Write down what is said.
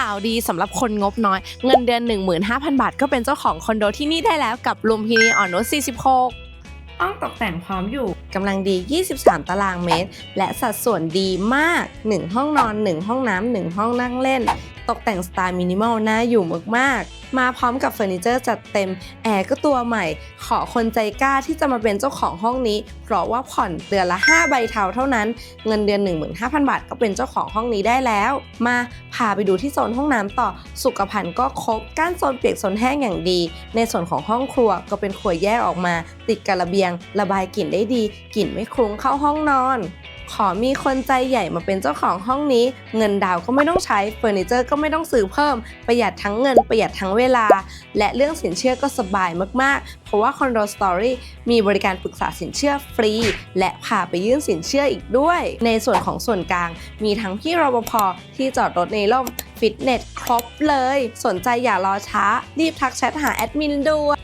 ข่าวดีสำหรับคนงบน้อย เงินเดือน 15,000 บาท ก็เป็นเจ้าของคอนโดที่นี่ได้แล้วกับลุมพินีอ่อนนุช46ห้องตกแต่งพร้อมอยู่กำลังดี 23 ตารางเมตร และสัดส่วนดีมาก 1 ห้องนอน 1 ห้องน้ำ 1 ห้องนั่งเล่น ตกแต่งสไตล์มินิมอลน่าอยู่มากๆ มาพร้อมกับเฟอร์นิเจอร์จัดเต็ม แอร์ก็ตัวใหม่ ขอคนใจกล้าที่จะมาเป็นเจ้าของห้องนี้ เพราะว่าผ่อนเดือนละ 5 ใบเทาเท่านั้น เงินเดือน 15,000 บาทก็เป็นเจ้าของห้องนี้ได้แล้ว มาพาไปดูที่โซนห้องน้ำต่อ สุขภัณฑ์ก็ครบ ก้านโซนเปียกโซนแห้งอย่างดี ในส่วนของห้องครัวก็เป็นครัวแยกออกมา ติดกับระเบียง ระบายกลิ่นได้ดี กลิ่นไม่คลุ้งเข้าห้องนอน ขอมีคนใจใหญ่มาเป็นเจ้าของห้องนี้ เงินดาวก็ไม่ต้องใช้เฟอร์นิเจอร์ก็ไม่ต้องซื้อเพิ่ม ประหยัดทั้งเงินประหยัดทั้งเวลา และเรื่องสินเชื่อก็สบายมากๆ เพราะว่าคอนโดสตอรี่มีบริการปรึกษาสินเชื่อฟรี และพาไปยื่นสินเชื่ออีกด้วย ในส่วนของส่วนกลาง มีทั้งพี่รปภที่จอดรถในร่มฟิตเนสครบเลย สนใจอย่ารอช้า รีบทักแชทหาแอดมินด่วน